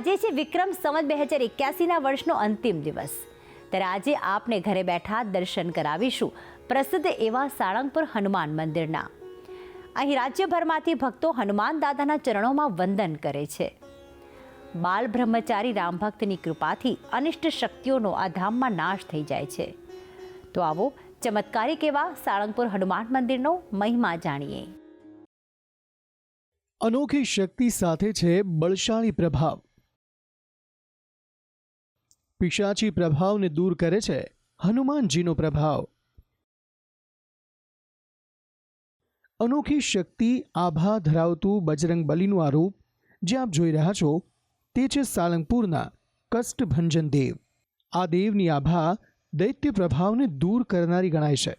આજે છે વિક્રમ સંવત બે હજાર એક્યાસીના વર્ષનો અંતિમ દિવસ. ત્યારે આજે આપને ઘરે બેઠા દર્શન કરાવીશું પ્રસિદ્ધ એવા સાળંગપુર હનુમાન મંદિરના. અહીં રાજ્યભરમાંથી ભક્તો હનુમાન દાદાના ચરણોમાં વંદન કરે છે. બાલ બ્રહ્મચારી રામભક્તની કૃપાથી અનિષ્ટ શક્તિઓનો આ ધામમાં નાશ થઈ જાય છે. તો આવો ચમત્કારિક એવા સાળંગપુર હનુમાન મંદિરનો મહિમા જાણીએ. અનોખી શક્તિ સાથે છે બળશાળી પ્રભાવ. પિશાચી પ્રભાવને દૂર કરે છે હનુમાનજીનો પ્રભાવ. અનોખી શક્તિ આભા ધરાવતું બજરંગ બલીનું આ રૂપ જે આપ જોઈ રહ્યા છો તે છે સાળંગપુરના કષ્ટભંજન દેવ. આ દેવની આભા દૈત્ય પ્રભાવને દૂર કરનારી ગણાય છે.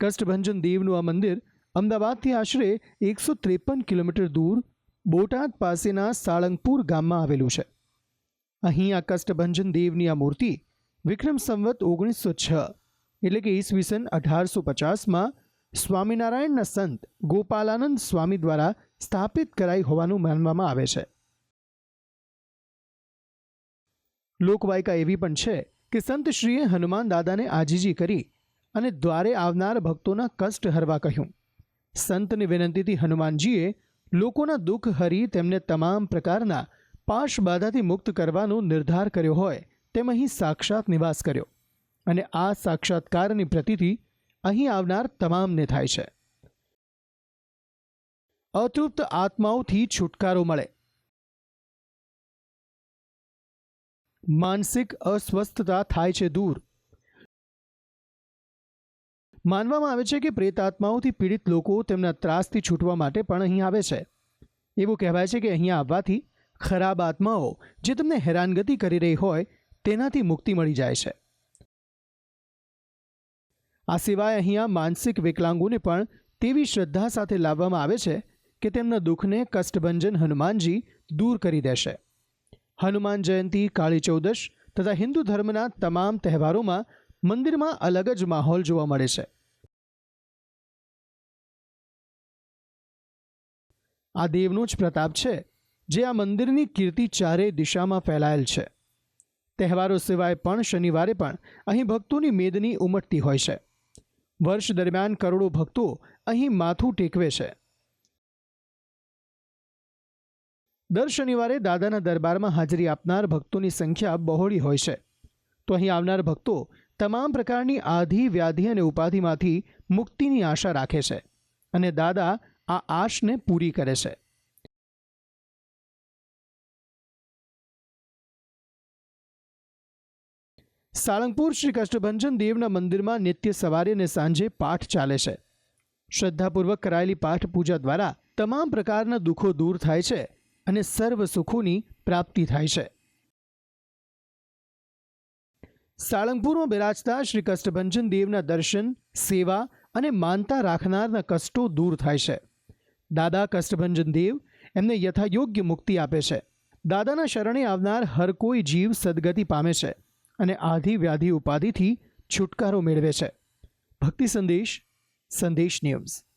કષ્ટભંજન દેવનું આ મંદિર અમદાવાદથી આશરે એકસો ત્રેપન કિલોમીટર દૂર બોટાદ પાસેના સાળંગપુર ગામમાં આવેલું છે. અહીં આ કષ્ટભંજન દેવની આ મૂર્તિ વિક્રમ સંવત ઓગણીસો છ એટલે કે ઈસવીસન અઢારસો પચાસમાં સ્વામિનારાયણના સંત ગોપાલાનંદ સ્વામી દ્વારા સ્થાપિત કરાઈ હોવાનું માનવામાં આવે છે. લોકવાયકા એવી પણ છે કે સંતશ્રીએ હનુમાન દાદાને આજીજી કરી અને દ્વારે આવનાર ભક્તોના કષ્ટ હરવા કહ્યું. સંતની વિનંતીથી હનુમાનજીએ લોકોના દુઃખ હરી તેમને તમામ પ્રકારના પાશ બાધાથી મુક્ત કરવાનો નિર્ધાર કર્યો હોય, તેમ અહીં સાક્ષાત નિવાસ કર્યો. અને આ સાક્ષાત્કારની પ્રતિથી અહીં આવનાર તમામને થાય છે. અતૃપ્ત આત્માઓથી છુટકારો મળે. માનસિક અસ્વસ્થતા થાય છે દૂર. માનવામાં આવે છે કે પ્રેતાત્માઓથી પીડિત લોકો તેમના ત્રાસથી છૂટવા માટે પણ અહીં આવે છે. એવું કહેવાય છે કે અહીંયા આવવાથી ખરાબ આત્માઓ જે તમને હેરાનગતિ કરી રહી હોય તેનાથી મુક્તિ મળી જાય છે. આ સિવાય અહીંયા માનસિક વિકલાંગોને પણ તેવી શ્રદ્ધા સાથે લાવવામાં આવે છે કે તેમના દુઃખને કષ્ટભંજન હનુમાનજી દૂર કરી દેશે. હનુમાન જયંતી, કાળી ચૌદશ તથા હિન્દુ ધર્મના તમામ તહેવારોમાં મંદિરમાં અલગ જ માહોલ જોવા મળે છે. આ દેવનો જ પ્રતાપ છે, જે આ મંદિરની કીર્તિ ચારેય દિશામાં ફેલાયેલ છે. તહેવારો સિવાય પણ શનિવારે પણ અહીં ભક્તોની મેદની ઉમટતી હોય છે. વર્ષ દરમિયાન કરોડો ભક્તો અહીં માથું ટેકવે છે. દર શનિવારે દાદાના દરબારમાં હાજરી આપનાર ભક્તોની સંખ્યા બહોળી હોય છે. તો અહીં આવનાર ભક્તો તમામ પ્રકારની આધિ, વ્યાધિ અને ઉપાધિમાંથી મુક્તિની આશા રાખે છે અને દાદા આ આશને પૂરી કરે છે. સાળંગપુર શ્રી કષ્ટભંજન દેવના મંદિરમાં નિત્ય સવારે અને સાંજે પાઠ ચાલે છે. શ્રદ્ધાપૂર્વક કરાયેલી પાઠ પૂજા દ્વારા તમામ પ્રકારના દુઃખો દૂર થાય છે અને સર્વ સુખોની પ્રાપ્તિ થાય છે. સાળંગપુરમાં બિરાજતા શ્રી કષ્ટભંજન દેવના દર્શન, સેવા અને માનતા રાખનારના કષ્ટો દૂર થાય છે. દાદા કષ્ટભંજન દેવ એમને યથાયોગ્ય મુક્તિ આપે છે. દાદાના શરણે આવનાર હર કોઈ જીવ સદગતિ પામે છે અને આધિ વ્યાધિ ઉપાધિથી છુટકારો મેળવે છે. ભક્તિ સંદેશ સંદેશ ન્યૂઝ.